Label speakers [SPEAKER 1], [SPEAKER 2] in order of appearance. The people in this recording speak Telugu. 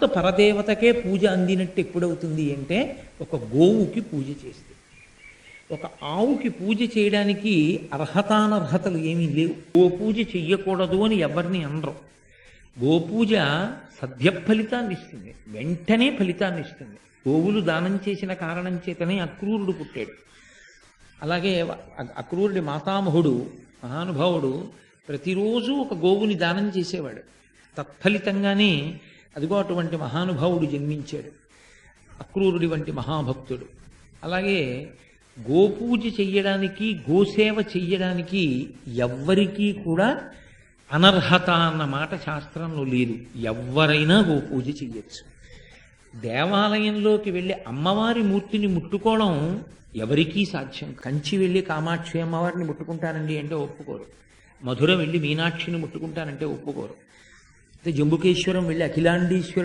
[SPEAKER 1] సాక్షాత్ పరదేవతకే పూజ అందినట్టు ఎప్పుడవుతుంది అంటే ఒక గోవుకి పూజ చేస్తే. ఒక ఆవుకి పూజ చేయడానికి అర్హతానర్హతలు ఏమీ లేవు. గో పూజ చెయ్యకూడదు అని ఎవరిని అనరు. గోపూజ సద్య ఫలితాన్ని ఇస్తుంది. వెంటనే ఫలితాన్ని ఇస్తుంది. గోవులు దానం చేసిన కారణం చేతనే అక్రూరుడు పుట్టాడు. అలాగే అక్రూరుడి మాతామహుడు మహానుభావుడు ప్రతిరోజు ఒక గోవుని దానం చేసేవాడు. తత్ఫలితంగానే అదిగో అటువంటి మహానుభావుడు జన్మించాడు. అక్రూరుడి వంటి మహాభక్తుడు. అలాగే గోపూజ చెయ్యడానికి గోసేవ చెయ్యడానికి ఎవ్వరికీ కూడా అనర్హత అన్న మాట శాస్త్రంలో లేదు. ఎవ్వరైనా గోపూజ చెయ్యొచ్చు. దేవాలయంలోకి వెళ్ళి అమ్మవారి మూర్తిని ముట్టుకోవడం ఎవరికీ సాధ్యం. కంచి వెళ్ళి కామాక్షి అమ్మవారిని ముట్టుకుంటానండి అంటే ఒప్పుకోరు. మధుర వెళ్ళి మీనాక్షిని ముట్టుకుంటానంటే ఒప్పుకోరు. යොම්බුකේශ්වරම් වෙල්ල අකිලාණ්ඩීශ්වර